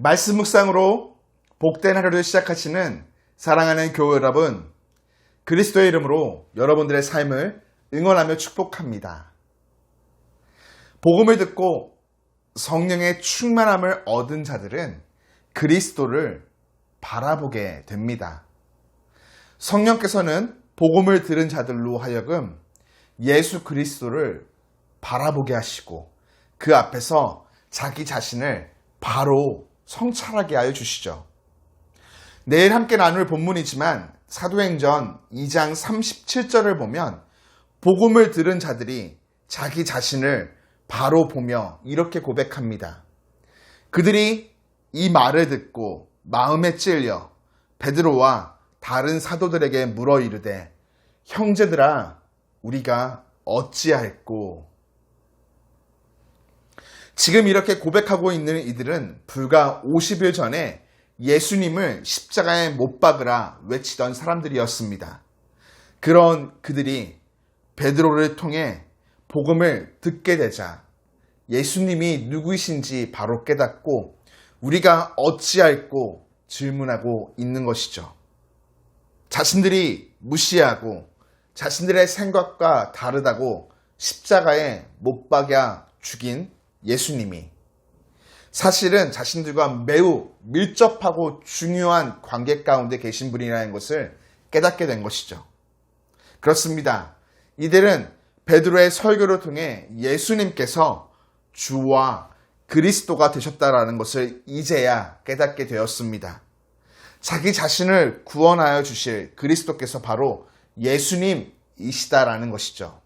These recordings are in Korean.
말씀 묵상으로 복된 하루를 시작하시는 사랑하는 교회 여러분, 그리스도의 이름으로 여러분들의 삶을 응원하며 축복합니다. 복음을 듣고 성령의 충만함을 얻은 자들은 그리스도를 바라보게 됩니다. 성령께서는 복음을 들은 자들로 하여금 예수 그리스도를 바라보게 하시고 그 앞에서 자기 자신을 바로 성찰하게 하여 주시죠. 내일 함께 나눌 본문이지만 사도행전 2장 37절을 보면 복음을 들은 자들이 자기 자신을 바로 보며 이렇게 고백합니다. 그들이 이 말을 듣고 마음에 찔려 베드로와 다른 사도들에게 물어 이르되 형제들아 우리가 어찌할꼬 지금 이렇게 고백하고 있는 이들은 불과 50일 전에 예수님을 십자가에 못 박으라 외치던 사람들이었습니다. 그런 그들이 베드로를 통해 복음을 듣게 되자 예수님이 누구이신지 바로 깨닫고 우리가 어찌할꼬 질문하고 있는 것이죠. 자신들이 무시하고 자신들의 생각과 다르다고 십자가에 못 박아 죽인 예수님이 사실은 자신들과 매우 밀접하고 중요한 관계 가운데 계신 분이라는 것을 깨닫게 된 것이죠. 그렇습니다. 이들은 베드로의 설교를 통해 예수님께서 주와 그리스도가 되셨다라는 것을 이제야 깨닫게 되었습니다. 자기 자신을 구원하여 주실 그리스도께서 바로 예수님이시다라는 것이죠.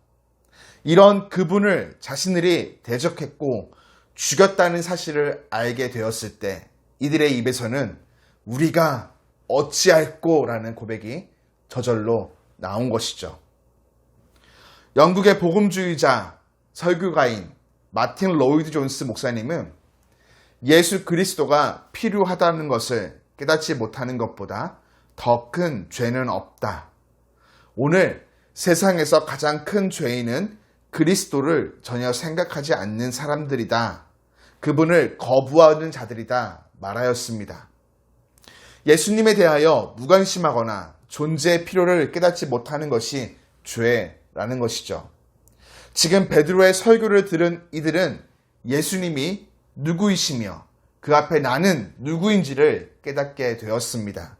이런 그분을 자신들이 대적했고 죽였다는 사실을 알게 되었을 때 이들의 입에서는 우리가 어찌할꼬라는 고백이 저절로 나온 것이죠. 영국의 복음주의자 설교가인 마틴 로이드 존스 목사님은 예수 그리스도가 필요하다는 것을 깨닫지 못하는 것보다 더 큰 죄는 없다. 오늘 세상에서 가장 큰 죄인은 그리스도를 전혀 생각하지 않는 사람들이다. 그분을 거부하는 자들이다. 말하였습니다. 예수님에 대하여 무관심하거나 존재의 필요를 깨닫지 못하는 것이 죄라는 것이죠. 지금 베드로의 설교를 들은 이들은 예수님이 누구이시며 그 앞에 나는 누구인지를 깨닫게 되었습니다.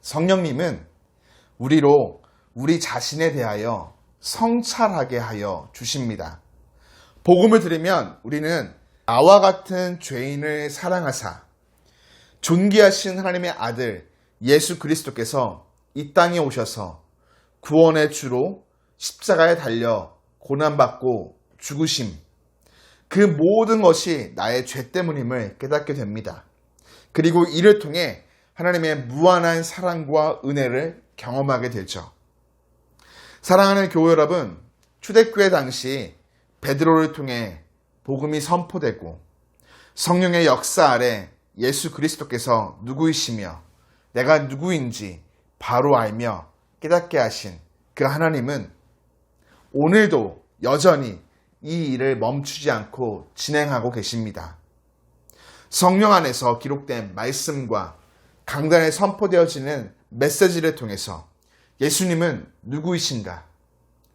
성령님은 우리로 우리 자신에 대하여 성찰하게 하여 주십니다. 복음을 들으면 우리는 나와 같은 죄인을 사랑하사 존귀하신 하나님의 아들 예수 그리스도께서 이 땅에 오셔서 구원의 주로 십자가에 달려 고난받고 죽으심 그 모든 것이 나의 죄 때문임을 깨닫게 됩니다. 그리고 이를 통해 하나님의 무한한 사랑과 은혜를 경험하게 되죠. 사랑하는 교회 여러분, 초대교회 당시 베드로를 통해 복음이 선포되고 성령의 역사 아래 예수 그리스도께서 누구이시며 내가 누구인지 바로 알며 깨닫게 하신 그 하나님은 오늘도 여전히 이 일을 멈추지 않고 진행하고 계십니다. 성령 안에서 기록된 말씀과 강단에 선포되어지는 메시지를 통해서 예수님은 누구이신가?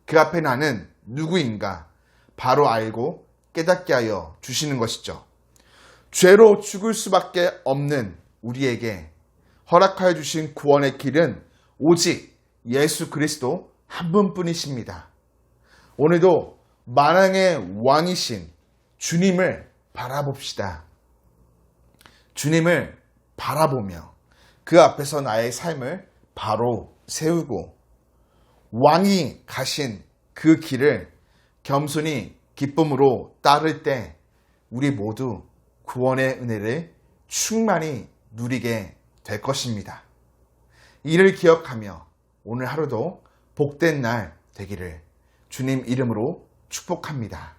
그 앞에 나는 누구인가? 바로 알고 깨닫게 하여 주시는 것이죠. 죄로 죽을 수밖에 없는 우리에게 허락하여 주신 구원의 길은 오직 예수 그리스도 한 분뿐이십니다. 오늘도 만왕의 왕이신 주님을 바라봅시다. 주님을 바라보며 그 앞에서 나의 삶을 바로 세우고 왕이 가신 그 길을 겸손히 기쁨으로 따를 때 우리 모두 구원의 은혜를 충만히 누리게 될 것입니다. 이를 기억하며 오늘 하루도 복된 날 되기를 주님 이름으로 축복합니다.